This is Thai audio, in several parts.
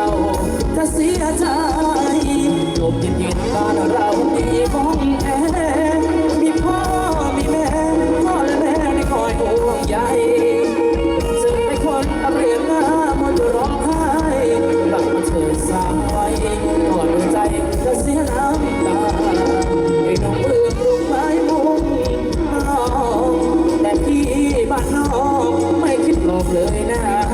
จาจะเสียใจจบจิตยืนบ้านเรามีของแอมีพ่อมีแม่พ่อและแม่ได้คอยห่วงใยซึ่งไม่คนเรียนหน้ามนร้องไห้หลังมาเถิดามไปก่อนใจจะเสียน้ำตาไอ้น้องเอื้อมลูกไม้มุงแต่ที่บ้านนอกไม่คิดหลอกเลยนะ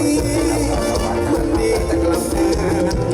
มันดีแต่กลับเดืน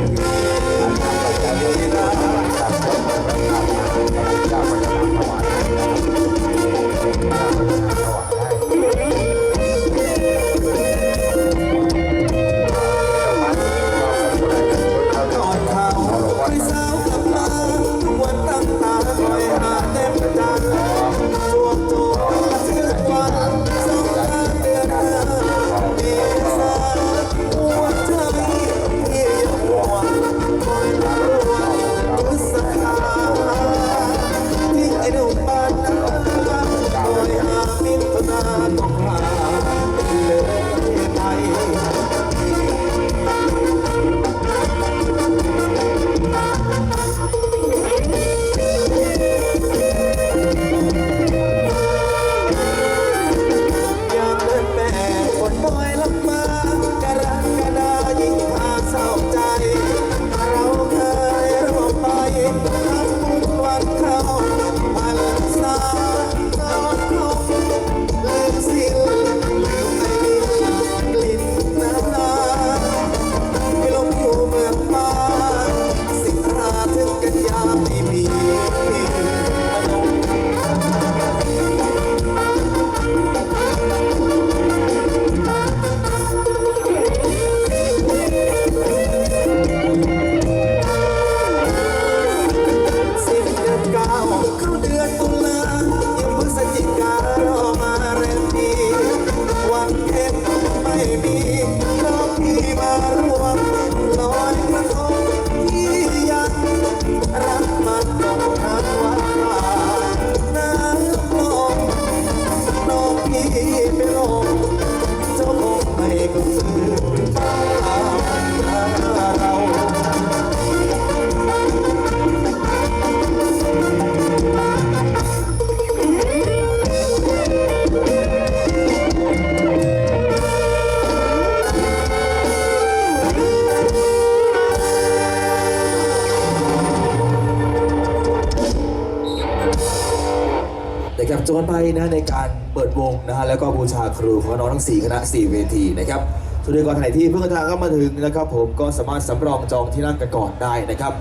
นะครับจนไปนะในการเปิดวงนะฮะแล้วก็บูชาครูของน้องทั้ง 4 คณะ 4 เวทีนะครับส่วนในก่อนไหนที่เพิ่งเดินทางเข้ามาถึงนะครับผมก็สามารถสำรองจองที่นั่งกันก่อนได้นะครับ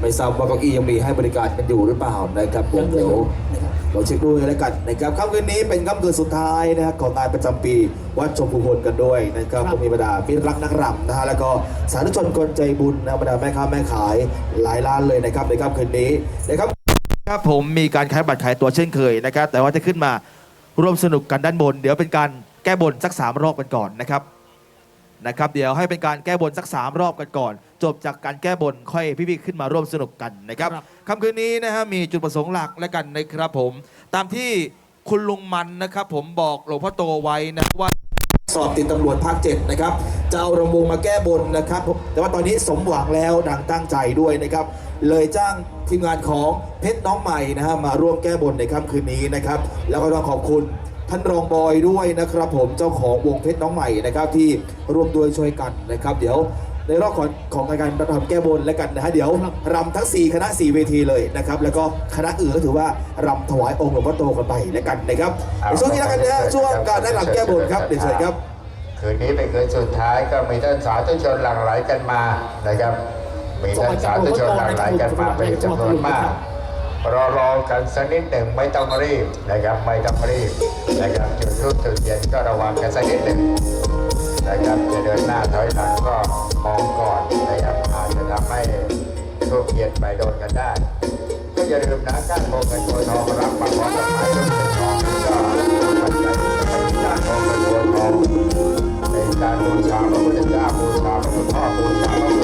ไม่ทราบว่าเก้าอี้ยังมีให้บริการกันอยู่หรือเปล่านะครับผมเดี๋ยวเราเช็คดูเลยแล้วกันนะครับค่ำคืนนี้เป็นค่ำคืนสุดท้ายนะครับก่อนตายประจำปีวัดชมพูพลกันด้วยนะครับผมมีบรรดาพิรักนักรำนะฮะแล้วก็สาธุชนคนใจบุญนะบรรดาแม่ค้าแม่ขายหลายร้านเลยนะครับในค่ำคืนนี้นะครับ ครับผมมีการขายบัตรขายตัวเช่นเคยนะครับ แต่ว่าจะขึ้นมาร่วมสนุกกันด้านบน เดี๋ยวเป็นการแก้บนสักสามรอบกันก่อนนะครับนะครับ เดี๋ยวให้เป็นการแก้บนสักสามรอบกันก่อน จบจากการแก้บนค่อยพี่ๆขึ้นมาร่วมสนุกกันนะครับครับ ค่ำคืนนี้นะฮะมีจุดประสงค์หลักและกันนะครับผม ตามที่คุณลุงมันนะครับ ผมบอกหลวงพ่อโตไว้นะว่า สอบติดตำรวจภาคเจ็ดนะครับจะเอารำวงมาแก้บนนะครับ แต่ว่าตอนนี้สมหวังแล้วดังตั้งใจด้วยนะครับ เลยจ้างทีมงานของเพชรน้องใหม่นะฮะมาร่วมแก้บนในค่ำคืนนี้นะครับ แล้วก็ต้องขอบคุณท่านรองบอยด้วยนะครับ ผมเจ้าของวงเพชรน้องใหม่นะครับ ที่ร่วมด้วยช่วยกันนะครับ เดี๋ยว ในรอบของของการรำแก้บนแล้วกันนะฮะเดี๋ยวรำทั้ง 4 คณะ 4 เวทีเลยนะครับ แล้วก็คณะอื่นก็ถือว่ารำถวายองค์หลวงพ่อโตกันไปแล้วกันนะครับในช่วงนี้แล้วกันนะฮะช่วงการได้รำแก้บนครับเดี๋ยวเชิญครับ คืนนี้เป็นคืนสุดท้ายก็มีท่านสาธุชนหลั่งไหลกันมานะครับ มีท่านสาธุชนหลั่งไหลกันมาเป็นจำนวนมากรอรอกันสักนิดหนึ่งไม่ต้องรีบนะครับไม่ต้องรีบนะครับจุดรูปจุดเย็นก็ระวังกันสักนิดหนึ่ง นะครับจะเดินหน้าถอยหลังก็มองก่อนนะครับอาจจะทำให้รูปเย็นไปโดนกันได้ก็อย่าลืมนะการโมกันตัวทองรับมาพร้อมกับไม้ต้นทองก็ปัจจัยในการโมกันตัวทองในการบูชาพระพุทธเจ้าบูชาพระพุทธพ่อบูชาพระพุทธแม่นะ